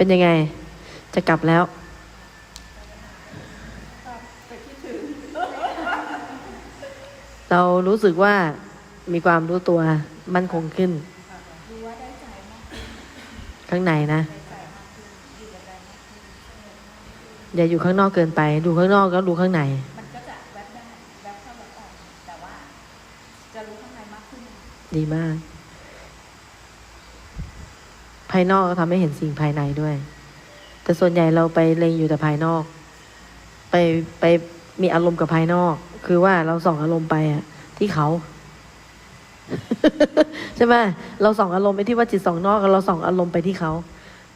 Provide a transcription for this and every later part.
เป็นยังไง จะกลับแล้วเรารู้สึกว่ามีความรู้ตัวมั่นคงขึ้น ข้างในนะ อย่าอยู่ข้างนอกเกินไป ดูข้างนอกแล้วดูข้างในมันก็จะแวบได้แวบเข้าแวบออกแต่ว่าจะรู้ข้างในมากขึ้นดีมาก ภายนอกก็ทำให้เห็นสิ่งภายในด้วย แต่ส่วนใหญ่เราไปเล็งอยู่แต่ภายนอก ไปไปมีอารมณ์กับภายนอก คือว่าเราส่องอารมณ์ไปอะที่เขาใช่ไหมเราส่องอารมณ์ไปที่ว่าจิตส่องนอกเราส่องอารมณ์ไปที่เขา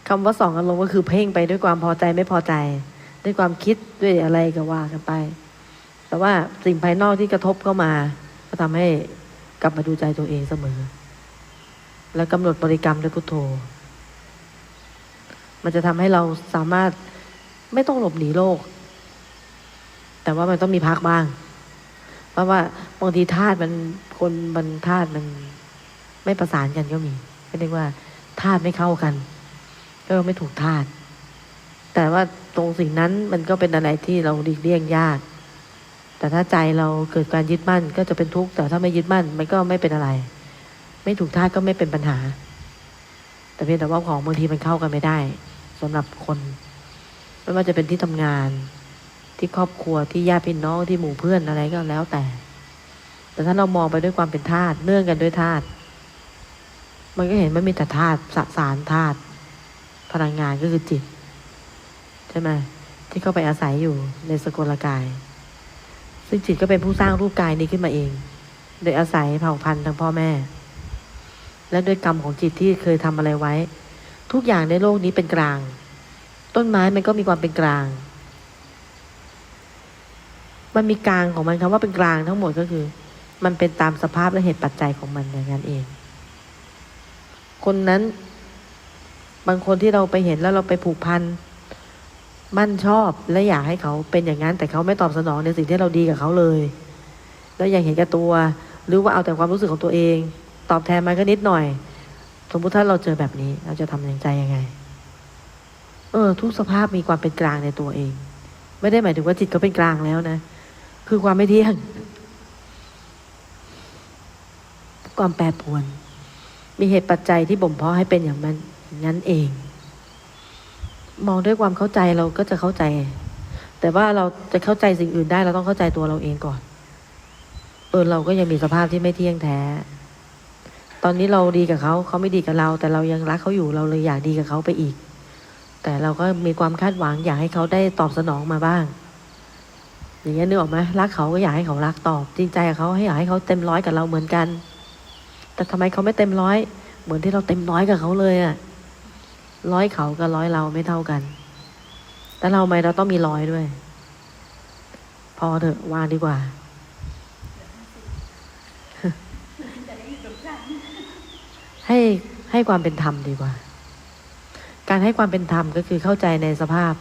คำว่าส่องอารมณ์ก็คือเพ่งไปด้วยความพอใจไม่พอใจ ด้วยความคิดด้วยอะไรก็ว่ากันไป แต่ว่าสิ่งภายนอกที่กระทบเข้ามา ก็ทำให้กลับมาดูใจตัวเองเสมอ แล้วกำหนดบริกรรมด้วยพุทโธ มันจะทำให้เราสามารถไม่ต้องหลบหนีโลก แต่ว่ามันต้องมีพักบ้าง เพราะว่าบางทีธาตุมันคนมันธาตุมันไม่ประสานกันก็มีก็เรียกว่าธาตุไม่เข้ากัน ก็ไม่ถูกธาตุแต่ว่าตรงสิ่งนั้นมันก็เป็นอะไรที่เราดีเลี่ยงยาก แต่ถ้าใจเราเกิดการยึดมั่นก็จะเป็นทุกข์ แต่ถ้าไม่ยึดมั่น มันก็ไม่เป็นอะไร ไม่ถูกธาตุก็ไม่เป็นปัญหา แต่เพียงแต่ว่าของบางทีมันเข้ากันไม่ได้ สำหรับคน ไม่ว่าจะเป็นที่ทำงานที่ครอบครัวที่ญาติพี่น้องที่หมู่เพื่อนอะไรก็แล้วแต่ แต่ถ้าเรามองไปด้วยความเป็นธาตุเนื่องกันด้วยธาตุมันก็เห็นไม่มีแต่ธาตุสสารธาตุพลังงานก็คือจิต ใช่ไหมที่เข้าไปอาศัยอยู่ในสกลกาย ซึ่งจิตก็เป็นผู้สร้างรูปกายนี้ขึ้นมาเอง โดยอาศัยเผ่าพันธุ์ทางพ่อแม่ และด้วยกรรมของจิตที่เคยทำอะไรไว้ ทุกอย่างในโลกนี้เป็นกลาง ต้นไม้มันก็มีความเป็นกลาง มันมีกลางของมันคำว่าเป็นกลางทั้งหมดก็คือ มันเป็นตามสภาพและเหตุปัจจัยของมันอย่างนั้นเอง คนนั้น บางคนที่เราไปเห็นแล้วเราไปผูกพันมั่นชอบและอยากให้เขาเป็นอย่างนั้น แต่เขาไม่ตอบสนองในสิ่งที่เราดีกับเขาเลย แล้วยังเห็นแก่ตัว หรือว่าเอาแต่ความรู้สึกของตัวเอง ตอบแทนมันก็นิดหน่อย สมมุติถ้าเราเจอแบบนี้ เราจะทำยังใจยังไง เออ ทุกสภาพมีความเป็นกลางในตัวเอง ไม่ได้หมายถึงว่าจิตเขาเป็นกลางแล้วนะ คือความไม่เที่ยง ความแปรปรวน มีเหตุปัจจัยที่บ่มเพาะให้เป็นอย่างนั้นนั้นเอง มองด้วยความเข้าใจเราก็จะเข้าใจ แต่ว่าเราจะเข้าใจสิ่งอื่นได้ เราต้องเข้าใจตัวเราเองก่อน เออเราก็ยังมีสภาพที่ไม่เที่ยงแท้ ตอนนี้เราดีกับเขาเขาไม่ดีกับเรา แต่เรายังรักเขาอยู่เราเลยอยากดีกับเขาไปอีก แต่เราก็มีความคาดหวังอยากให้เขาได้ตอบสนองมาบ้าง อย่างเงี้ยนึกออกไหมรักเขาก็อยากให้เขารักตอบ จริงใจกับเขาให้อยากให้เขาเต็มร้อยกับเราเหมือนกัน แต่ทำไมเขาไม่เต็มร้อย เหมือนที่เราเต็มร้อยกับเขาเลยอะร้อยเขากับร้อยเราไม่เท่ากัน แต่เราไม่เราต้องมีร้อยด้วย พอเถอะวางดีกว่า จะได้อยู่ตรงกลาง ให้ให้ความเป็นธรรมดีกว่า การให้ความเป็นธรรมก็คือเข้าใจในสภาพ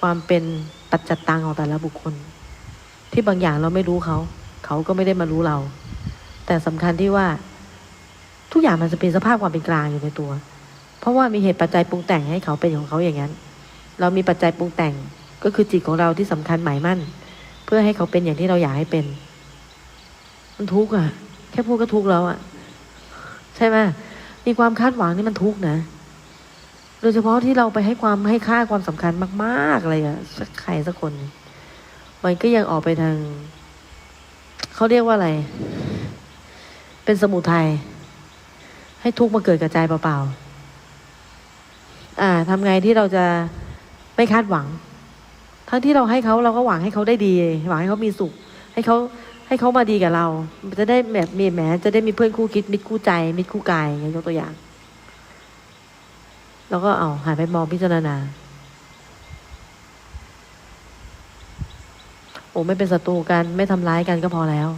ความเป็นปัจจตังของแต่ละบุคคล ที่บางอย่างเราไม่รู้เขา เขาก็ไม่ได้มารู้เรา แต่สำคัญที่ว่า ทุกอย่างมันจะเป็นสภาพความเป็นกลางอยู่ในตัว เพราะว่ามีเหตุปัจจัยปรุงแต่งให้เขาเป็นของเขาอย่างนั้น เรามีปัจจัยปรุงแต่งก็คือจิตของเราที่สำคัญหมายมั่น เพื่อให้เขาเป็นอย่างที่เราอยากให้เป็น มันทุกข์อะ แค่พูดก็ทุกข์แล้วอะ ใช่ไหมมีความคาดหวังนี่มันทุกข์นะ โดยเฉพาะที่เราไปให้ความให้ค่าความสำคัญมากๆเลยอะสักใครสักคน มันก็ยังออกไปทาง เขาเรียกว่าอะไร เป็นสมุทัยให้ทุกข์มาเกิดกระจายเปล่าๆอ่าทำไงที่เราจะไม่คาดหวัง ทั้งที่เราให้เขาเราก็หวังให้เขาได้ดี หวังให้เขามีสุข ให้เขาให้เขามาดีกับเรา จะได้แบบมีแหมจะได้มีเพื่อนคู่คิด มิตรคู่ใจ มิตรคู่กายอย่างยกตัวอย่าง แล้วก็เอาหันไปมองพิจารณา โอ้ไม่เป็นศัตรูกัน ไม่ทำร้ายกันก็พอแล้ว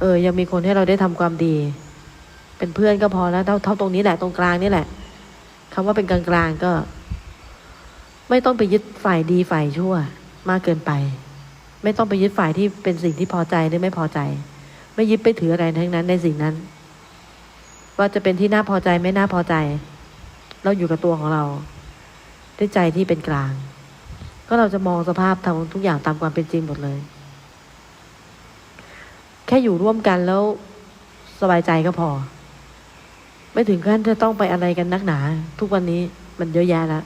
เออ ยังมีคนให้เราได้ทำความดี เป็นเพื่อนก็พอแล้วเท่าเท่าตรงนี้แหละตรงกลางนี่แหละคำว่าเป็นกลางกลางก็ ไม่ต้องไปยึดฝ่ายดีฝ่ายชั่ว มากเกินไป ไม่ต้องไปยึดฝ่ายที่เป็นสิ่งที่พอใจหรือไม่พอใจ ไม่ยึดไปถืออะไรทั้งนั้นในสิ่งนั้น ว่าจะเป็นที่น่าพอใจไม่น่าพอใจ เราอยู่กับตัวของเราด้วยใจที่เป็นกลาง ก็เราจะมองสภาพทำทุกอย่างตามความเป็นจริงหมดเลย แค่อยู่ร่วมกันแล้วสบายใจก็พอ ไม่ถึงขั้นจะต้องไปอะไรกันนักหนา ทุกวันนี้มันเยอะแยะแล้ว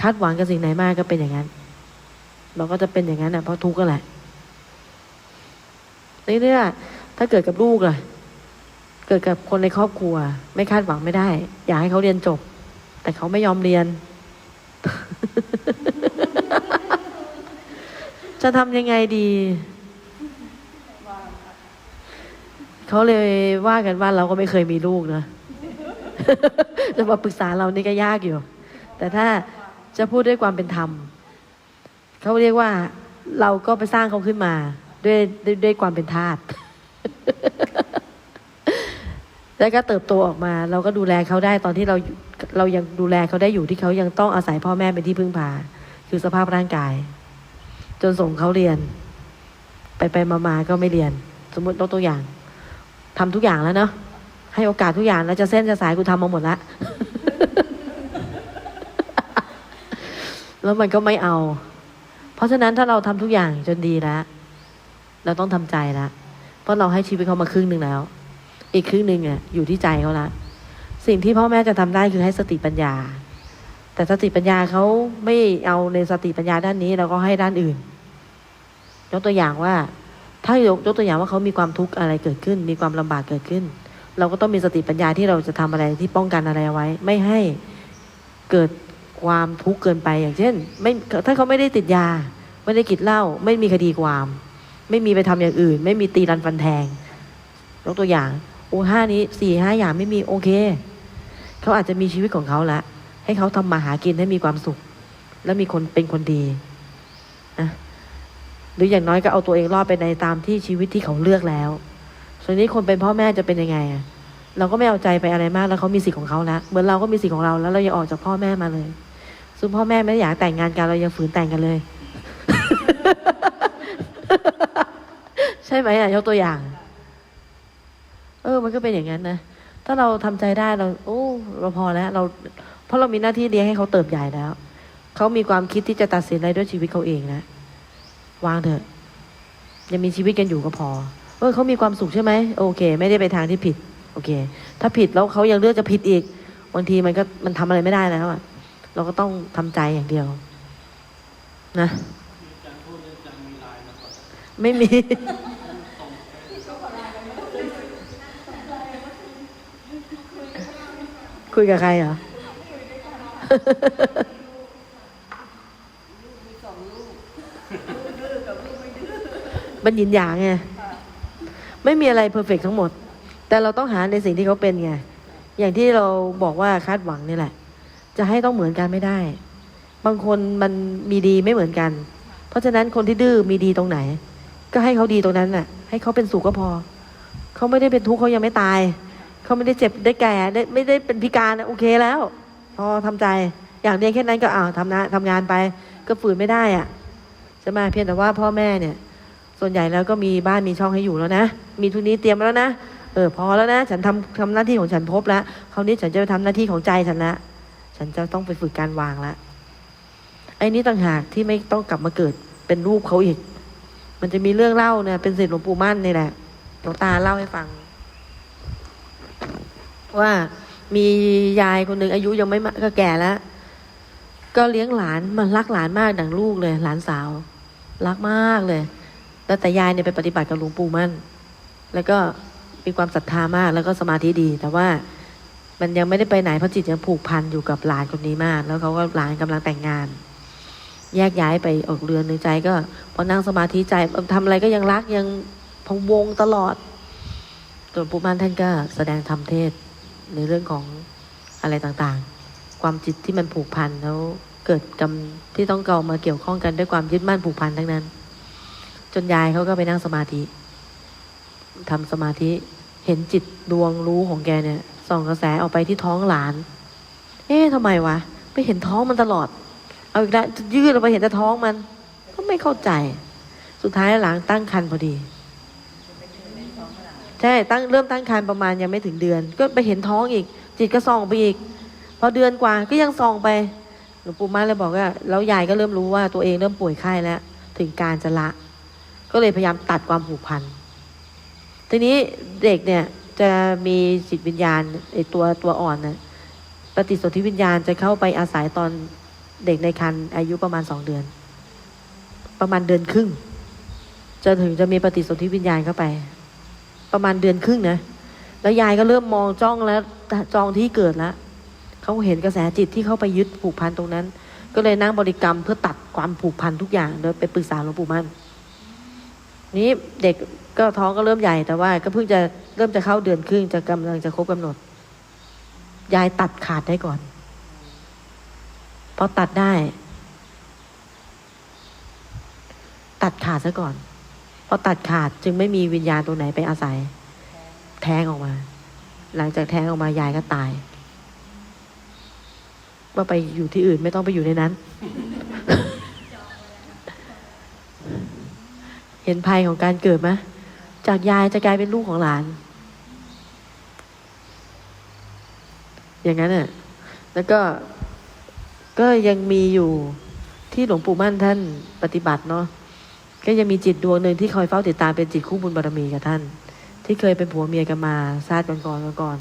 คาดหวังกับสิ่งไหนมากก็เป็นอย่างนั้น เราก็จะเป็นอย่างนั้นนะเพราะทุกข์ก็แหละนี่เนี่ยถ้าเกิดกับลูกล่ะ เกิดกับคนในครอบครัว ไม่คาดหวังไม่ได้ อยากให้เขาเรียนจบ แต่เขาไม่ยอมเรียน จะทำยังไงดีเขาเลยว่ากันว่าเราก็ไม่เคยมีลูกนะจะมาปรึกษาเรานี่ก็ยากอยู่ แต่ถ้าจะพูดด้วยความเป็นธรรม เขาเรียกว่าเราก็ไปสร้างเขาขึ้นมา ด้วยด้วยด้วยความเป็นทาสแล้วก็เติบโตออกมา เราก็ดูแลเขาได้ตอนที่เราเรายังดูแลเขาได้อยู่ที่เขายังต้องอาศัยพ่อแม่เป็นที่พึ่งพา คือสภาพร่างกาย จนส่งเขาเรียน ไปไปมามาก็ไม่เรียน สมมติยกตัวอย่างทำทุกอย่างแล้วเนาะให้โอกาสทุกอย่างแล้วจะเส้นจะสายกูทำมาหมดละแล้วมันก็ไม่เอา เพราะฉะนั้นถ้าเราทำทุกอย่างจนดีแล้ว เราต้องทำใจแล้วเพราะเราให้ชีวิตเขามาครึ่งหนึ่งแล้ว อีกครึ่งหนึ่งอะอยู่ที่ใจเขาละสิ่งที่พ่อแม่จะทำได้คือให้สติปัญญา แต่สติปัญญาเขาไม่เอาในสติปัญญาด้านนี้ เราก็ให้ด้านอื่น ยกตัวอย่างว่า ถ้ายกยกตัวอย่างว่าเขามีความทุกข์อะไรเกิดขึ้น มีความลำบากเกิดขึ้น เราก็ต้องมีสติปัญญาที่เราจะทำอะไรที่ป้องกันอะไรไว้ ไม่ให้เกิด ความทุกข์เกินไปอย่างเช่นไม่ถ้าเขาไม่ได้ติดยา ไม่ได้กินเหล้าไม่มีคดีความ ไม่มีไปทำอย่างอื่น ไม่มีตีรันฟันแทงยกตัวอย่างโอ้ห้านี้สี่ห้าอย่างไม่มีโอเคเขาอาจจะมีชีวิตของเขาละให้เขาทำมาหากินให้มีความสุข แล้วมีคนเป็นคนดีนะหรืออย่างน้อยก็เอาตัวเองรอดไปในตามที่ชีวิตที่เขาเลือกแล้ว ส่วนนี้คนเป็นพ่อแม่จะเป็นยังไงอะเราก็ไม่เอาใจไปอะไรมากแล้วเขามีสิทธิ์ของเขาแล้วเหมือนเราก็มีสิทธิ์ของเราแล้วเรายังออกจากพ่อแม่มาเลย ซึ่งพ่อแม่ไม่ได้อยากแต่งงานกันเรายังฝืนแต่งกันเลย ใช่ไหมอะยกตัวอย่าง เออ มันก็เป็นอย่างนั้นนะถ้าเราทำใจได้เรา โอ้เราพอแล้ว เรา เพราะเรามีหน้าที่เลี้ยงให้เขาเติบใหญ่แล้วเขามีความคิดที่จะตัดสินอะไรด้วยชีวิตเขาเองนะวางเถอะยังมีชีวิตกันอยู่ก็พอเออเขามีความสุขใช่ไหมโอเค ไม่ได้ไปทางที่ผิด โอเค ถ้าผิดแล้วเขายังเลือกจะผิดอีกบางทีมันก็มันทำอะไรไม่ได้แล้วอะ เราก็ต้องทำใจอย่างเดียว นะไม่มี คุยกับใครเหรอมันยินหยางไง ไม่มีอะไรเพอร์เฟกทั้งหมด แต่เราต้องหาในสิ่งที่เขาเป็นไง อย่างที่เราบอกว่าคาดหวังนี่แหละ จะให้ต้องเหมือนกันไม่ได้ บางคนมันมีดีไม่เหมือนกัน เพราะฉะนั้นคนที่ดื้อมีดีตรงไหน ก็ให้เขาดีตรงนั้นน่ะ ให้เขาเป็นสุขก็พอ เขาไม่ได้เป็นทุกข์เขายังไม่ตาย เขาไม่ได้เจ็บได้แก่ได้ไม่ได้เป็นพิการโอเคแล้ว พอทำใจ อย่างเดียวแค่นั้นก็อ้าวทำนะทำงานไป ก็ฝืนไม่ได้อะใช่ไหมเพียงแต่ว่าพ่อแม่เนี่ย ส่วนใหญ่แล้วก็มีบ้านมีช่องให้อยู่แล้วนะ มีทุนนี้เตรียมแล้วนะเออพอแล้วนะ ฉันทำทำหน้าที่ของฉันครบแล้วคราวนี้ฉันจะไปทำหน้าที่ของใจฉันละ ฉันจะต้องไปฝึกการวางละไอ้นี่ต่างหากที่ไม่ต้องกลับมาเกิดเป็นรูปเขาอีก มันจะมีเรื่องเล่าเนี่ยเป็นศิษย์หลวงปู่มั่นนี่แหละหลวงตาเล่าให้ฟัง ว่ามียายคนหนึ่งอายุยังไม่ก็แก่แล้ว ก็เลี้ยงหลานมันรักหลานมากดังลูกเลย หลานสาว รักมากเลย แล้วแต่ยายเนี่ยไปปฏิบัติกับหลวงปู่มั่น แล้วก็มีความศรัทธามากแล้วก็สมาธิดี แต่ว่า มันยังไม่ได้ไปไหนเพราะจิตยังผูกพันอยู่กับหลานคนนี้มาก แล้วเขาก็หลานกำลังแต่งงาน แยกย้ายไปออกเรือนในใจก็พอนั่งสมาธิใจเออทำอะไรก็ยังรักยังพะวงตลอดหลวงปู่มั่นท่านก็แสดงธรรมเทศในเรื่องของอะไรต่างๆ ความจิตที่มันผูกพันแล้วเกิดกรรมที่ต้องเก่ามาเกี่ยวข้องกันด้วยความยึดมั่นผูกพันทั้งนั้น จนยายเขาก็ไปนั่งสมาธิทำสมาธิเห็นจิตดวงรู้ของแกเนี่ย ส่องกระแสออกไปที่ท้องหลาน เอ๊ะทำไมวะ ไปเห็นท้องมันตลอด เอาอีกแล้วยืดออกไปเห็นแต่ท้องมัน ก็ไม่เข้าใจ สุดท้ายหลังตั้งครรภ์พอดี ใช่ตั้งเริ่มตั้งครรภ์ประมาณยังไม่ถึงเดือน ก็ไปเห็นท้องอีก จิตก็ส่องไปอีก พอเดือนกว่าก็ยังส่องไปหลวงปู่มั่นเลยบอกว่าแล้วยายก็เริ่มรู้ว่าตัวเองเริ่มป่วยไข้แล้ว ถึงการจะละ ก็เลยพยายามตัดความผูกพันทีนี้เด็กเนี่ย จะมีจิตวิญญาณไอตัวตัวอ่อนนะปฏิสนธิวิญญาณจะเข้าไปอาศัยตอนเด็กในครรภ์อายุประมาณสองเดือน ประมาณเดือนครึ่งจะถึงจะมีปฏิสนธิวิญญาณเข้าไป ประมาณเดือนครึ่งนะแล้วยายก็เริ่มมองจ้องแล้วจองที่เกิดแล้วเขาเห็นกระแสจิตที่เข้าไปยึดผูกพันตรงนั้น ก็เลยนั่งบริกรรมเพื่อตัดความผูกพันทุกอย่างโดยไปปรึกษาหลวงปู่มั่น นี้เด็กก็ท้องก็เริ่มใหญ่แต่ว่า ก็เพิ่งจะเริ่มจะเข้าเดือนครึ่งจะกำลังจะครบกำหนด ยายตัดขาดได้ก่อนพอตัดได้ ตัดขาดซะก่อนพอตัดขาดจึงไม่มีวิญญาณตัวไหนไปอาศัย แท้งออกมา หลังจากแท้งออกมายายก็ตายว่าไปอยู่ที่อื่นไม่ต้องไปอยู่ในนั้น เห็นภัยของการเกิดไหมจากยายจะกลายเป็นลูกของหลาน อย่างนั้นน่ะ แล้วก็ก็ยังมีอยู่ที่หลวงปู่มั่นท่านปฏิบัติเนาะก็ยังมีจิตดวงหนึ่งที่คอยเฝ้าติดตามเป็นจิตคู่บุญบารมีกับท่าน ที่เคยเป็นผัวเมียกันมาชาติก่อนก่อน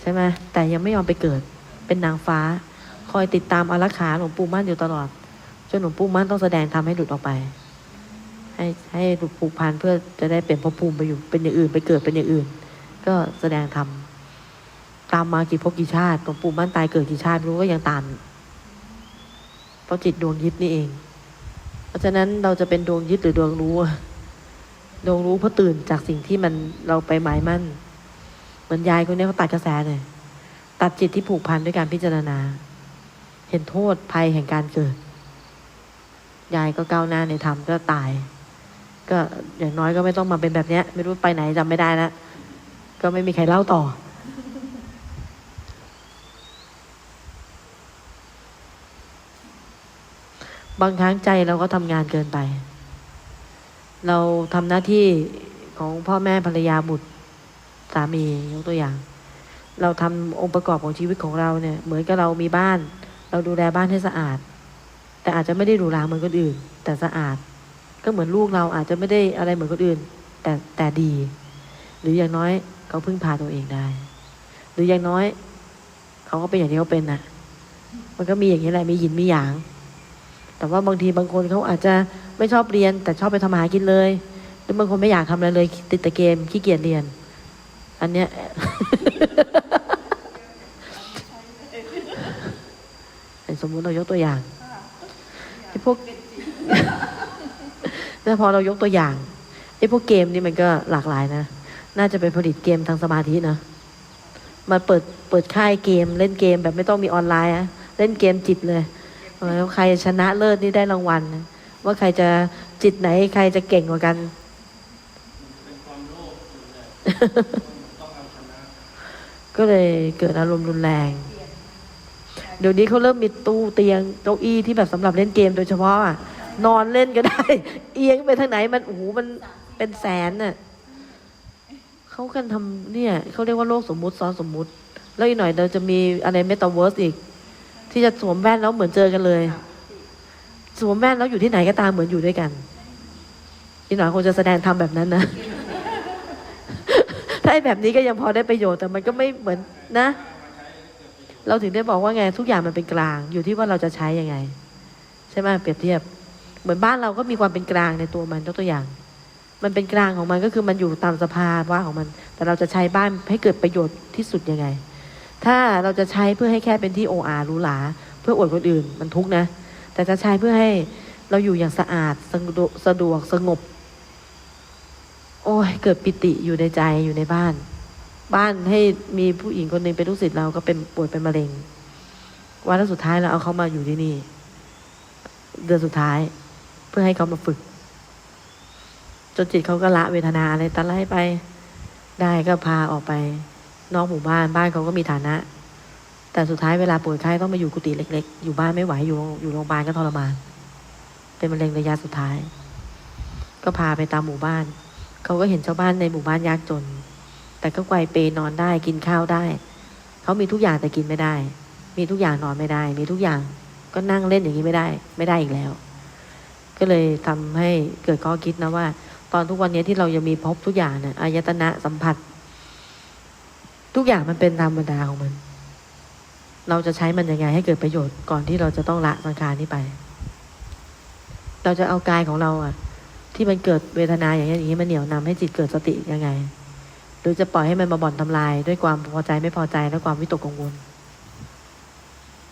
ใช่ไหมแต่ยังไม่ยอมไปเกิด เป็นนางฟ้า คอยติดตามอารักขาหลวงปู่มั่นอยู่ตลอดจนหลวงปู่มั่นต้องแสดงทำให้หลุดออกไป ให้ให้หลุดผูกพันเพื่อจะได้เป็นภพภูมิไปอยู่เป็นอย่างอื่นไปเกิดเป็นอย่างอื่น ก็แสดงทำตามมากี่ภพกี่ชาติหลวงปู่มั่นตายเกิดกี่ชาติไม่รู้ก็ยังตามเพราะจิตดวงยึดนี่เอง เพราะฉะนั้นเราจะเป็นดวงยึดหรือดวงรู้ดวงรู้เพราะตื่นจากสิ่งที่มันเราไปหมายมั่น เหมือนยายคนนี้เขาตัดกระแสเลยตัดจิตที่ผูกพันด้วยการพิจารณา เห็นโทษภัยแห่งการเกิด ยายก็ก้าวหน้าในธรรมก็ตาย ก็อย่างน้อยก็ไม่ต้องมาเป็นแบบเนี้ย ไม่รู้ไปไหนจำไม่ได้แล้วก็ไม่มีใครเล่าต่อ บางครั้งใจเราก็ทำงานเกินไป เราทำหน้าที่ของพ่อแม่ภรรยาบุตรสามียกตัวอย่าง เราทำองค์ประกอบของชีวิตของเราเนี่ย เหมือนกับเรามีบ้าน เราดูแลบ้านให้สะอาด แต่อาจจะไม่ได้หรูหราเหมือนคนอื่น แต่สะอาด ก็เหมือนลูกเราอาจจะไม่ได้อะไรเหมือนคนอื่น แต่แต่ดี หรืออย่างน้อยเขาพึ่งพาตัวเองได้ หรืออย่างน้อย เขาก็เป็นอย่างที่เขาเป็นน่ะ มันก็มีอย่างนี้แหละมีหยินมีหยาง แต่ว่าบางทีบางคนเขาอาจจะไม่ชอบเรียน แต่ชอบไปทำมาหากินเลยหรือบางคนไม่อยากทำอะไรเลย ติดแต่เกมขี้เกียจเรียน อันเนี้ยสมมุติเรายกตัวอย่างไอ้พวก แล้วพอเรายกตัวอย่างไอ้พวกเกมนี่มันก็หลากหลายนะ น่าจะเป็นผลิตเกมทางสมาธินะมาเปิดเปิดค่ายเกม เล่นเกมแบบไม่ต้องมีออนไลน์อะเล่นเกมจิตเลยแล้วใครชนะเลิศนี่ได้รางวัลว่าใครจะจิตไหน ใครจะเก่งกว่ากันก็เลยเกิดอารมณ์รุนแรง เดี๋ยวนี้เขาเริ่มมีตู้เตียงเก้าอี้ที่แบบสำหรับเล่นเกมโดยเฉพาะอะ นอนเล่นก็ได้ เอียงไปทางไหนมันโอ้โหมันเป็นแสนน่ะเขากันทำเนี่ยเขาเรียกว่าโลกสมมุติซ้อนสมมุติ แล้วอีกหน่อยเราจะมีอะไรเมตาเวิร์สอีก ที่จะสวมแว่นแล้วเหมือนเจอกันเลย สวมแว่นแล้วอยู่ที่ไหนก็ตามเหมือนอยู่ด้วยกันอีกหน่อยคงจะแสดงทำแบบนั้นนะถ้าไอ้แบบนี้ก็ยังพอได้ประโยชน์แต่มันก็ไม่เหมือนนะ เราถึงได้บอกว่าไงทุกอย่างมันเป็นกลาง อยู่ที่ว่าเราจะใช้ยังไง ใช่ไหมเปรียบเทียบ เหมือนบ้านเราก็มีความเป็นกลางในตัวมันยกตัวอย่าง มันเป็นกลางของมันก็คือมันอยู่ตามสภาวะของมัน แต่เราจะใช้บ้านให้เกิดประโยชน์ที่สุดยังไง ถ้าเราจะใช้เพื่อให้แค่เป็นที่โออารูหราเพื่ออวดคนอื่นมันทุกนะ แต่จะใช้เพื่อให้เราอยู่อย่างสะอาดสะดวกสะดวกสงบ โอ้ยเกิดปิติอยู่ในใจอยู่ในบ้าน บ้านให้มีผู้หญิงคนหนึ่งเป็นลูกศิษย์เราก็เป็นป่วยเป็นมะเร็งวันสุดท้ายเราเอาเขามาอยู่ที่นี่ เดือนสุดท้าย พื่อให้เขามาฝึก จนจิตเขาก็ละเวทนาอะไรตัดไล่ไป ได้ก็พาออกไป นอกหมู่บ้านบ้านเขาก็มีฐานะ แต่สุดท้ายเวลาป่วยไข้ต้องมาอยู่กุฏิเล็ก ๆ อยู่บ้านไม่ไหวอยู่อยู่โรงพยาบาลก็ทรมาน เป็นมะเร็งระยะสุดท้าย ก็พาไปตามหมู่บ้าน เขาก็เห็นชาวบ้านในหมู่บ้านยากจน แต่ก็ไกวเปนอนได้กินข้าวได้ เขามีทุกอย่างแต่กินไม่ได้ มีทุกอย่างนอนไม่ได้ มีทุกอย่างก็นั่งเล่นอย่างนี้ไม่ได้ ไม่ได้อีกแล้ว ก็เลยทำให้เกิดข้อคิดนะว่า ตอนทุกวันนี้ที่เรายังมีพบทุกอย่างเนี่ยอายตนะสัมผัส ทุกอย่างมันเป็นธรรมดาของมัน เราจะใช้มันยังไงให้เกิดประโยชน์ก่อนที่เราจะต้องละสังขารนี้ไป เราจะเอากายของเราอะที่มันเกิดเวทนาอย่างนี้อย่างนี้มันเหนี่ยวนำให้จิตเกิดสติยังไง หรือจะปล่อยให้มันมาบ่อนทำลาย ด้วยความพอใจไม่พอใจและความวิตกกังวล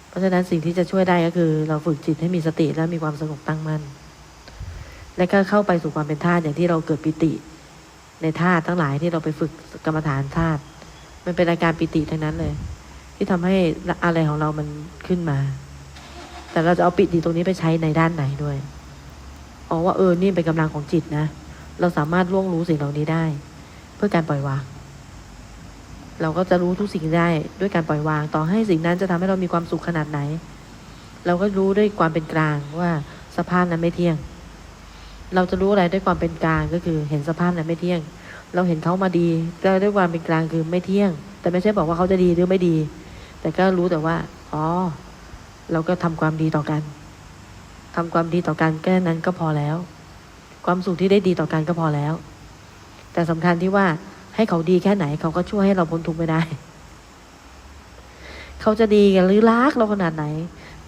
เพราะฉะนั้นสิ่งที่จะช่วยได้ก็คือ เราฝึกจิตให้มีสติและมีความสงบตั้งมั่น และก็เข้าไปสู่ความเป็นธาตุอย่างที่เราเกิดปิติ ในธาตุทั้งหลายที่เราไปฝึกกรรมฐานธาตุมันเป็นอาการปิติทั้งนั้นเลย ที่ทำให้อะไรของเรามันขึ้นมา แต่เราจะเอาปิติตรงนี้ไปใช้ในด้านไหนด้วยอ๋อว่าเออนี่เป็นกำลังของจิตนะเราสามารถล่วงรู้สิ่งเหล่านี้ได้ เพื่อการปล่อยวาง เราก็จะรู้ทุกสิ่งได้ด้วยการปล่อยวาง ต่อให้สิ่งนั้นจะทำให้เรามีความสุขขนาดไหน เราก็รู้ด้วยความเป็นกลางว่าสภาพนั้นไม่เที่ยง เราจะรู้อะไรด้วยความเป็นกลางก็คือเห็นสภาพนั้นไม่เที่ยง เราเห็นเขามาดีก็ด้วยความเป็นกลางคือไม่เที่ยง แต่ไม่ใช่บอกว่าเขาจะดีหรือไม่ดี แต่ก็รู้แต่ว่าอ๋อเราก็ทำความดีต่อกันทำความดีต่อกันแค่นั้นก็พอแล้ว ความสุขที่ได้ดีต่อกันก็พอแล้ว แต่สำคัญที่ว่าให้เขาดีแค่ไหนเขาก็ช่วยให้เราพ้นทุกข์ไม่ได้ เขาจะดีกันหรือรักเราขนาดไหน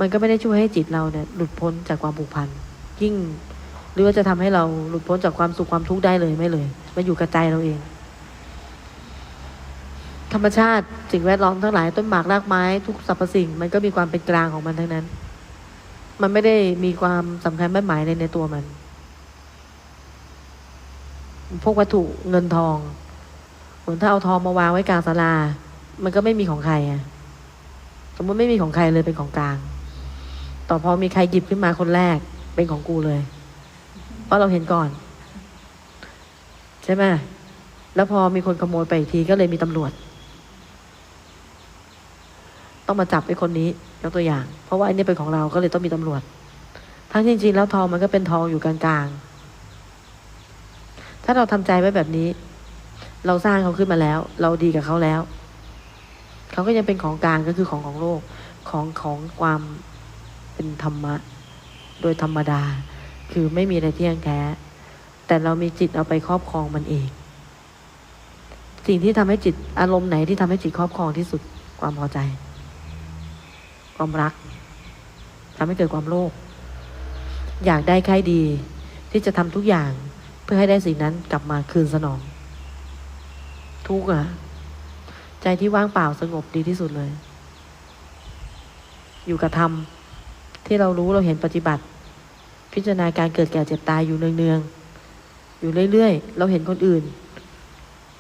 มันก็ไม่ได้ช่วยให้จิตเราเนี่ยหลุดพ้นจากความผูกพันยิ่ง รือว่าจะทำให้เราหลุดพ้นจากความสุขความทุกข์ได้เลยไม่เลยมันอยู่กับใจเราเอง ธรรมชาติสิ่งแวดล้อมทั้งหลายต้นหมากรากไม้ทุกสรรพสิ่ง มันก็มีความเป็นกลางของมันทั้งนั้น มันไม่ได้มีความสำคัญไม่หมายในในตัวมัน พวกวัตถุเงินทองเหมือนถ้าเอาทองมาวางไว้กลางศาลา มันก็ไม่มีของใครอะสมมติไม่มีของใครเลยเป็นของกลาง ต่อพอมีใครหยิบขึ้นมาคนแรกเป็นของกูเลย เพราะเราเห็นก่อน ใช่ไหมแล้วพอมีคนขโมยไปอีกทีก็เลยมีตำรวจ ต้องมาจับไอ้คนนี้ยกตัวอย่าง เพราะว่าอันนี้เป็นของเราก็เลยต้องมีตำรวจ ทั้งจริงๆแล้วทองมันก็เป็นทองอยู่กลางๆ ถ้าเราทำใจไว้แบบนี้ เราสร้างเขาขึ้นมาแล้ว เราดีกับเขาแล้วเขาก็ยังเป็นของกลางก็คือของของโลกของของความเป็นธรรมะ โดยธรรมดา คือไม่มีอะไรเที่ยงแท้ แต่เรามีจิตเอาไปครอบครองมันเอง สิ่งที่ทำให้จิตอารมณ์ไหนที่ทำให้จิตครอบครองที่สุดความพอใจ ความรักทำให้เกิดความโลภอยากได้ใครดี ที่จะทำทุกอย่างเพื่อให้ได้สิ่งนั้นกลับมาคืนสนอง ทุกข์อะใจที่ว่างเปล่าสงบดีที่สุดเลย อยู่กับธรรมที่เรารู้เราเห็นปฏิบัติ พิจารณาการเกิดแก่เจ็บตายอยู่เนืองๆ อยู่เรื่อยๆ เราเห็นคนอื่น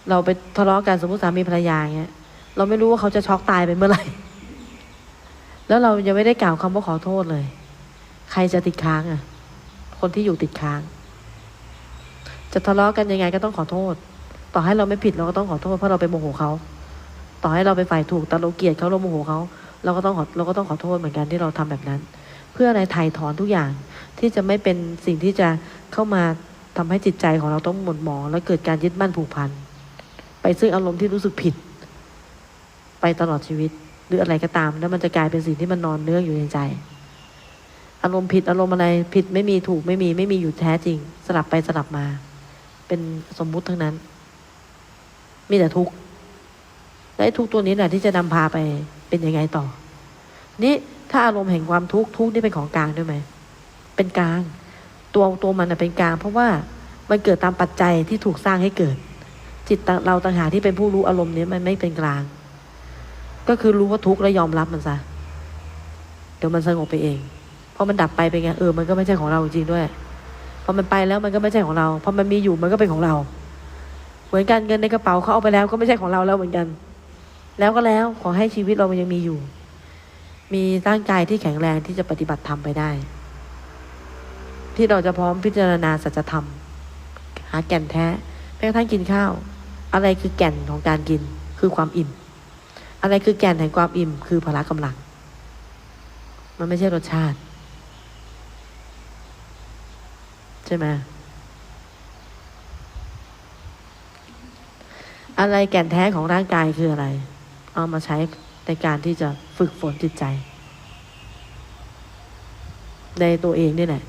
เราไปทะเลาะกันสมมติสามีภรรยาอย่างเงี้ย เราไม่รู้ว่าเขาจะช็อกตายไปเมื่อไหร่ แล้วเรายังไม่ได้กล่าวคำว่าขอโทษเลย ใครจะติดค้างอะ คนที่อยู่ติดค้าง จะทะเลาะกันยังไงก็ต้องขอโทษ ต่อให้เราไม่ผิดเราก็ต้องขอโทษเพราะเราไปโมโหเขาต่อให้เราไปฝ่ายถูกแต่เราเกลียดเขาเราโมโหเขาเราก็ต้องขอเราก็ต้องขอโทษเหมือนกันที่เราทำแบบนั้น เพื่ออะไรถ่ายถอนทุกอย่าง ที่จะไม่เป็นสิ่งที่จะเข้ามาทำให้จิตใจของเราต้องหม่นหมอง และเกิดการยึดมั่นผูกพัน ไปซึ่งอารมณ์ที่รู้สึกผิด ไปตลอดชีวิต หรืออะไรก็ตาม แล้วมันจะกลายเป็นสิ่งที่มันนอนเนื่องอยู่ในใจ อารมณ์ผิดอารมณ์อะไรผิดไม่มีถูกไม่มีไม่มีอยู่แท้จริง สลับไปสลับมา เป็นสมมุติทั้งนั้น มีแต่ทุกข์และไอ้ทุกข์ตัวนี้แหละที่จะนำพาไปเป็นยังไงต่อ นี่ถ้าอารมณ์แห่งความทุกข์ทุกข์นี่เป็นของกลางด้วยไหม เป็นกลาง ตัวตัวมันเป็นกลาง เพราะว่ามันเกิดตามปัจจัยที่ถูกสร้างให้เกิด จิตเราต่างหากที่เป็นผู้รู้อารมณ์นี้มันไม่เป็นกลาง ก็คือรู้ว่าทุกข์แล้วยอมรับมันซะเดี๋ยวมันสงบไปเองเพอมันดับไปเป็นไงเออมันก็ไม่ใช่ของเราจริงด้วยพอมันไปแล้วมันก็ไม่ใช่ของเราพอมันมีอยู่มันก็เป็นของเรา เหมือนกันเงินในกระเป๋าเขาเอาไปแล้วก็ไม่ใช่ของเราแล้วเหมือนกัน แล้วก็แล้วขอให้ชีวิตเรามันยังมีอยู่ มีร่างกายที่แข็งแรงที่จะปฏิบัติธรรมไปได้ ที่เราจะพร้อมพิจารณาสัจธรรม หาแก่นแท้แม้กระทั่งกินข้าว อะไรคือแก่นของการกินคือความอิ่ม อะไรคือแก่นแห่งความอิ่ม คือพละกำลัง มันไม่ใช่รสชาติ ใช่ไหมอะไรแก่นแท้ของร่างกายคืออะไร เอามาใช้ในการที่จะฝึกฝนจิตใจ ในตัวเองนี่แหละ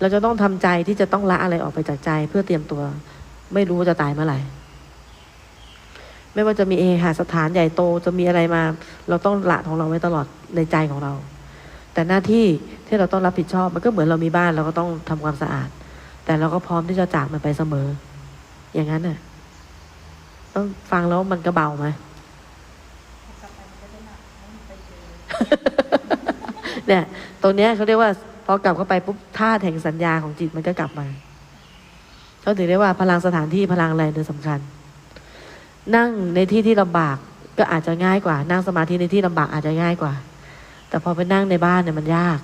เราจะต้องทำใจที่จะต้องละอะไรออกไปจากใจ เพื่อเตรียมตัว ไม่รู้ว่าจะตายเมื่อไหร่ไม่ว่าจะมีเอหาสถานใหญ่โตจะมีอะไรมา เราต้องละของเราไว้ตลอดในใจของเรา แต่หน้าที่ที่เราต้องรับผิดชอบมันก็เหมือนเรามีบ้านเราก็ต้องทำความสะอาด แต่เราก็พร้อมที่จะจากมันไปเสมอ อย่างนั้นน่ะต้องฟังแล้วมันก็เบาไหมกลับไปมันก็จะหนักไม่มีไปเจอเนี่ยตรงเนี้ยเขาเรียกว่า พอกลับเข้าไปปุ๊บธาตุแห่งสัญญาของจิตมันก็กลับมาเขาถือได้ว่าพลังสถานที่พลังอะไรเนี่ยสำคัญ นั่งในที่ที่ลำบากก็อาจจะง่ายกว่า นั่งสมาธิในที่ลำบากอาจจะง่ายกว่า แต่พอไปนั่งในบ้านเนี่ยมันยาก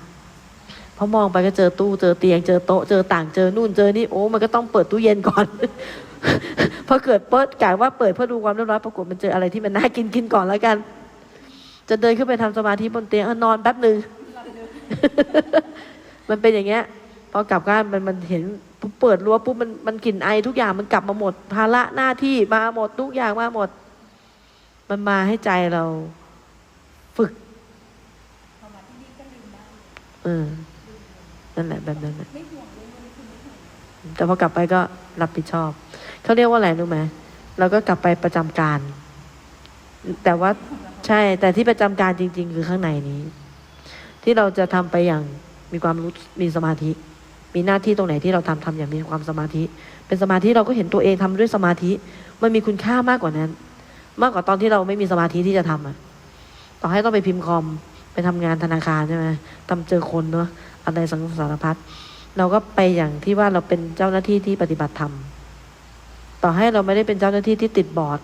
เพราะมองไปก็เจอตู้เจอเตียงเจอโต๊ะเจอต่างเจอนู่นเจอนี่โอ้มันก็ต้องเปิดตู้เย็นก่อนพอเกิดเปิดกะว่าเปิดเพื่อดูความเรียบร้อยปรากฏมันเจออะไรที่มันน่ากินกินก่อนแล้วกัน จะเดินขึ้นไปทำสมาธิบนเตียงนอนแป๊บหนึ่ง มันเป็นอย่างเงี้ยพอกลับบ้านมันมันเห็นเปิดรั้วปุ๊บมันมันกลิ่นไอทุกอย่างมันกลับมาหมด ภาระหน้าที่มาหมดทุกอย่างมาหมด มันมาให้ใจเราฝึกเออนั่นแหละแบบนั้นน่ะไม่ห่วงเลยเลยคือไม่ห่วงแต่พอกลับไปก็รับผิดชอบเขาเรียกว่าอะไรรู้ไหมเราก็กลับไปประจำการ แต่ว่าใช่ แต่ที่ประจำการจริง ๆ คือข้างในนี้ ที่เราจะทำไปอย่าง มีความรู้มีสมาธิ มีหน้าที่ตรงไหนที่เราทำทำอย่างมีความสมาธิ เป็นสมาธิเราก็เห็นตัวเองทำด้วยสมาธิ มันมีคุณค่ามากกว่านั้น มากกว่าตอนที่เราไม่มีสมาธิที่จะทำอะต่อให้ต้องไปพิมพ์คอมไปทำงานธนาคารใช่ไหมทำเจอคนเนาะอะไรสังสารพัดเราก็ไปอย่างที่ว่าเราเป็นเจ้าหน้าที่ที่ปฏิบัติธรรมต่อให้เราไม่ได้เป็นเจ้าหน้าที่ที่ติดบอร์ด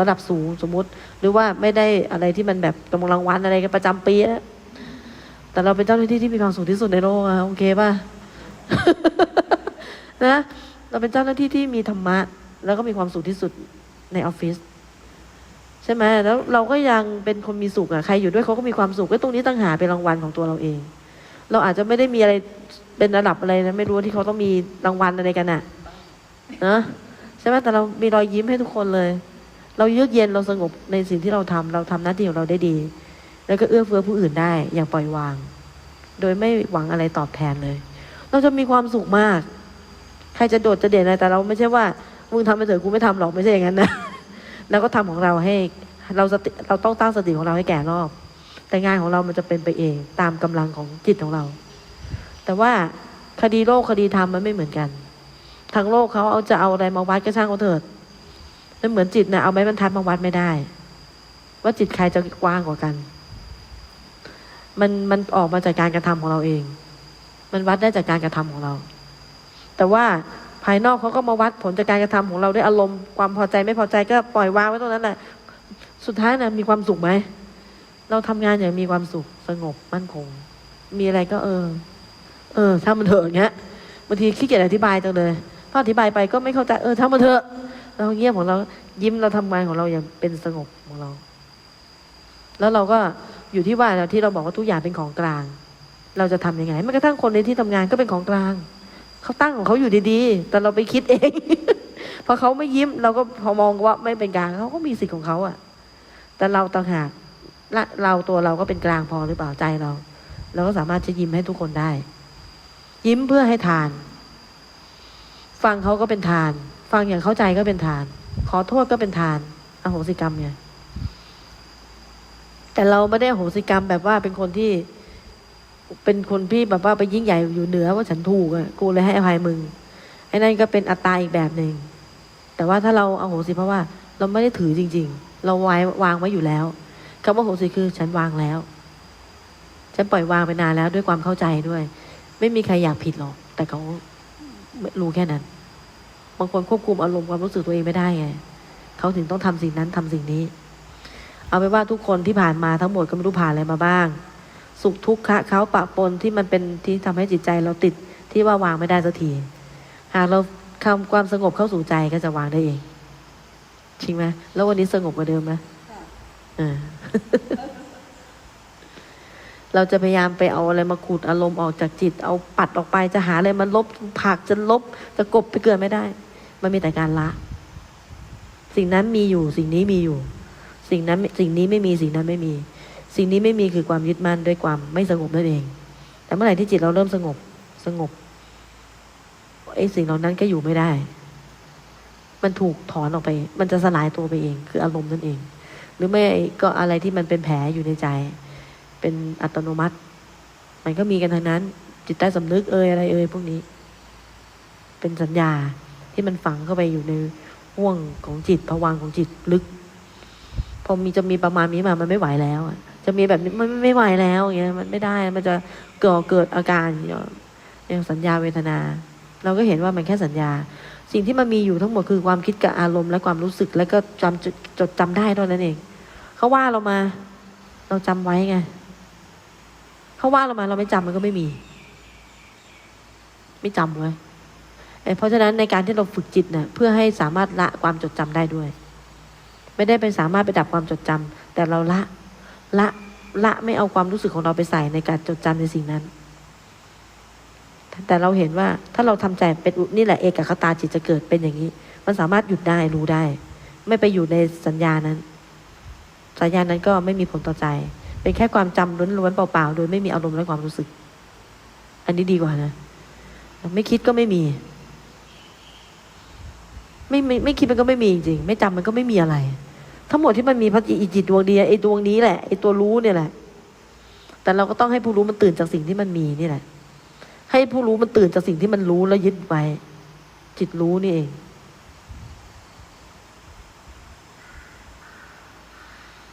ระดับสูงสมมุติ หรือว่าไม่ได้อะไรที่มันแบบกำลังรางวัลอะไรกันประจำปีอะ แต่เราเป็นเจ้าหน้าที่ที่มีความสุขที่สุดในโลกอะโอเคป่ะ นะ เราเป็นเจ้าหน้าที่ที่มีธรรมะ แล้วก็มีความสุขที่สุดในออฟฟิศใช่ไหมแล้วเราก็ยังเป็นคนมีสุขอะใครอยู่ด้วยเขาก็มีความสุขก็ตรงนี้ตั้งหาเป็นรางวัลของตัวเราเอง เราอาจจะไม่ได้มีอะไรเป็นระดับอะไรนะไม่รู้ที่เขาต้องมีรางวัลอะไรกันน่ะนะใช่ไหมแต่เรามีรอยยิ้มให้ทุกคนเลย เราเยือกเย็นเราสงบในสิ่งที่เราทำเราทำหน้าที่ของเราได้ดี แล้วก็เอื้อเฟื้อผู้อื่นได้อย่างปล่อยวาง โดยไม่หวังอะไรตอบแทนเลย เราจะมีความสุขมาก ใครจะโดดจะเด่นอะไรแต่เราไม่ใช่ว่ามึงทำไปเถอะกูไม่ทำหรอกไม่ใช่อย่างนั้นนะเราก็ทำของเราให้เราสติเราต้องตั้งสติของเราให้แก่รอบ แต่งานของเรามันจะเป็นไปเอง ตามกำลังของจิตของเรา แต่ว่าคดีโลกคดีธรรมมันไม่เหมือนกัน ทางโลกเขาเอาจะเอาอะไรมาวัดก็ช่างเขาเถิดมันเหมือนจิตนะเอาไม้บรรทัดมาวัดไม่ได้ ว่าจิตใครจะกว้างกว่ากัน มันมันออกมาจากการกระทำของเราเอง มันวัดได้จากการกระทำของเรา แต่ว่าภายนอกเขาก็มาวัดผลจากการกระทำของเราด้วยอารมณ์ความพอใจไม่พอใจก็ปล่อยวางไว้ตรงนั้นแหละสุดท้ายนะมีความสุขไหมเราทำงานอย่างมีความสุขสงบมั่นคง มีอะไรก็เออ เออถ้ามันเถอะอย่างเงี้ยบางทีขี้เกียจอธิบายจังเลยพออธิบายไปก็ไม่เข้าใจเออถ้ามันเถอะเราเงียบของเรายิ้มเราทำงานของเราอย่างเป็นสงบของเรา แล้วเราก็ อยู่ที่ว่าเราที่เราบอกว่าทุกอย่างเป็นของกลาง เราจะทำยังไงแม้กระทั่งคนในที่ทำงานก็เป็นของกลางเขาตั้งของเขาอยู่ดีๆ แต่เราไปคิดเอง พอเขาไม่ยิ้ม เราก็พอมองว่าไม่เป็นกลางเขาก็มีสิทธิ์ของเขาอะแต่เราต่างหากเราตัวเราก็เป็นกลางพอหรือเปล่าใจเรา เราก็สามารถจะยิ้มให้ทุกคนได้ ยิ้มเพื่อให้ทาน ฟังเขาก็เป็นทาน ฟังอย่างเข้าใจก็เป็นทาน ขอโทษก็เป็นทานอโหสิกรรมไง แต่เราไม่ได้โหสิกรรมแบบว่าเป็นคนที่ เป็นคนที่แบบว่าไปยิ่งใหญ่อยู่เหนือว่าฉันถูกอะกูเลยให้อภัยมึงไอ้นั่นก็เป็นอัตตาอีกแบบหนึ่งแต่ว่าถ้าเราเอาโหสิเพราะว่า เราไม่ได้ถือจริง ๆ เราไว้วางไว้อยู่แล้วคำว่าโหสิคือฉันวางแล้ว ฉันปล่อยวางไปนานแล้วด้วยความเข้าใจด้วย ไม่มีใครอยากผิดหรอก แต่เขารู้แค่นั้น บางคนควบคุมอารมณ์ความรู้สึกตัวเองไม่ได้ไงเขาถึงต้องทำสิ่งนั้นทำสิ่งนี้ เอาไปนว่าทุกคนที่ผ่านมาทั้งหมดก็ไม่รู้ผ่านอะไรมาบ้าง สุขทุกข์คะเขาปะปนที่มันเป็นที่ทำให้จิตใจเราติดที่ว่าวางไม่ได้สักทีหากเราคำความสงบเข้าสู่ใจก็จะวางได้เองจริงไหมแล้ววันนี้สงบกว่าเดิมไหมค่ะเออเราจะพยายามไปเอาอะไรมาขูดอารมณ์ออกจากจิต เอาปัดออกไปจะหาอะไรมันลบผักจะลบจะกบไปเกินไม่ได้ มันมีแต่การละ สิ่งนั้นมีอยู่สิ่งนี้มีอยู่ สิ่งนั้นสิ่งนี้ไม่มีสิ่งนั้นไม่มี สิ่งนี้ไม่มีคือความยึดมั่นด้วยความไม่สงบนั่นเอง แต่เมื่อไหร่ที่จิตเราเริ่มสงบสงบไอ้สิ่งเหล่านั้นก็อยู่ไม่ได้ มันถูกถอนออกไป มันจะสลายตัวไปเอง คืออารมณ์นั่นเอง หรือไม่ก็อะไรที่มันเป็นแผลอยู่ในใจ เป็นอัตโนมัติ มันก็มีกันทั้งนั้น จิตใต้สำนึกเอ่ยอะไรเอ่ยพวกนี้ เป็นสัญญาที่มันฝังเข้าไปอยู่ในห่วงของจิตผวังของจิตลึก อมีจะมีประมาณนี้มามันไม่ไหวแล้วอะจะมีแบบนี้มันไม่ไหวแล้วอย่างเงี้ยมันไม่ได้มันจะเกิดเกิดอาการอย่างสัญญาเวทนา เราก็เห็นว่ามันแค่สัญญา สิ่งที่มันมีอยู่ทั้งหมดคือความคิดกับอารมณ์และความรู้สึกแล้วก็จำจดจดจำได้เท่านั้นเองเขาว่าเรามา เราจำไว้ไงเขาว่าเรามาเราไม่จำมันก็ไม่มี ไม่จำไว้เอ่อเพราะฉะนั้นในการที่เราฝึกจิตเนี่ยเพื่อให้สามารถละความจดจำได้ด้วย ไม่ได้เป็นสามารถไปดับความจดจำแต่เราละละละไม่เอาความรู้สึกของเราไปใส่ในการจดจำในสิ่งนั้น แต่เราเห็นว่าถ้าเราทำใจเป็นนี่แหละเอกคตาจิตจะเกิดเป็นอย่างนี้ มันสามารถหยุดได้รู้ได้ ไม่ไปอยู่ในสัญญานั้น สัญญานั้นก็ไม่มีผลต่อใจ เป็นแค่ความจำล้วนๆเปล่าๆโดยไม่มีอารมณ์และความรู้สึก อันนี้ดีกว่านะ ไม่คิดก็ไม่มี ไม่ไม่ไม่คิดมันก็ไม่มีจริง ไม่จำมันก็ไม่มีอะไร ทั้งหมดที่มันมีพระจิตดวงเดียวไอ้ดวงนี้แหละไอ้ตัวรู้เนี่ยแหละ แต่เราก็ต้องให้ผู้รู้มันตื่นจากสิ่งที่มันมีนี่แหละ ให้ผู้รู้มันตื่นจากสิ่งที่มันรู้แล้วยึดไว้จิตรู้นี่เอง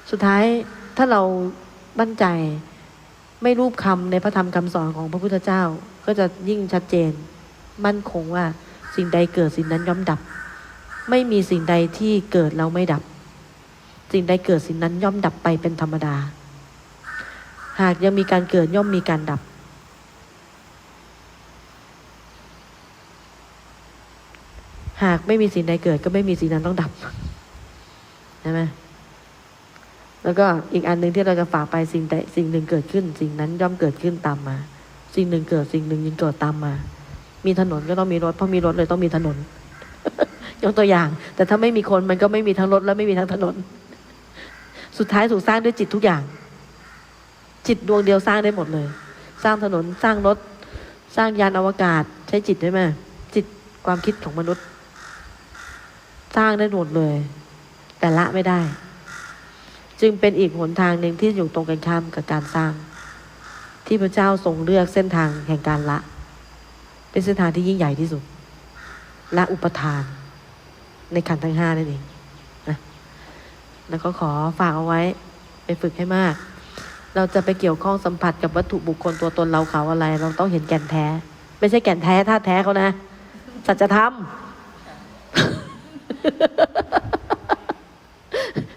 สุดท้ายถ้าเราบั่นใจไม่รูปคำในพระธรรมคำสอนของพระพุทธเจ้า ก็จะยิ่งชัดเจน มั่นคงว่าสิ่งใดเกิดสิ่งนั้นย่อมดับ ไม่มีสิ่งใดที่เกิดแล้วไม่ดับ สิ่งใดเกิดสิ่งนั้นย่อมดับไปเป็นธรรมดา หากยังมีการเกิดย่อมมีการดับ หากไม่มีสิ่งใดเกิดก็ไม่มีสิ่งนั้นต้องดับใช่ไหมแล้วก็อีกอันหนึ่งที่เราจะฝากไปสิ่งใดสิ่งหนึ่งเกิดขึ้น สิ่งนั้นย่อมเกิดขึ้นตามมา สิ่งหนึ่งเกิดสิ่งหนึ่งยังเกิดตามมา มีถนนก็ต้องมีรถเพราะมีรถเลยต้องมีถนน ยกตัวอย่าง แต่ถ้าไม่มีคนมันก็ไม่มีทั้งรถและไม่มีทั้งถนน สุดท้ายถูกสร้างด้วยจิตทุกอย่าง จิตดวงเดียวสร้างได้หมดเลย สร้างถนนสร้างรถ สร้างยานอวกาศ ใช้จิตได้ไหมจิตความคิดของมนุษย์ สร้างได้หมดเลย แต่ละไม่ได้ จึงเป็นอีกหนทางหนึ่งที่อยู่ตรงกันข้ามกับการสร้าง ที่พระเจ้าทรงเลือกเส้นทางแห่งการละ เป็นเส้นทางที่ยิ่งใหญ่ที่สุดละอุปทาน ในขันทั้งห้านั่นเองนะแล้วก็ขอฝากเอาไว้ไปฝึกให้มาก เราจะไปเกี่ยวข้องสัมผัสกับวัตถุบุคคลตัวตนเราเขาอะไร เราต้องเห็นแก่นแท้ ไม่ใช่แก่นแท้ท่าแท้เขานะ สัจธรรม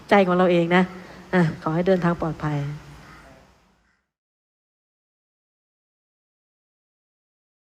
ใจของเราเองนะอะขอให้เดินทางปลอดภัย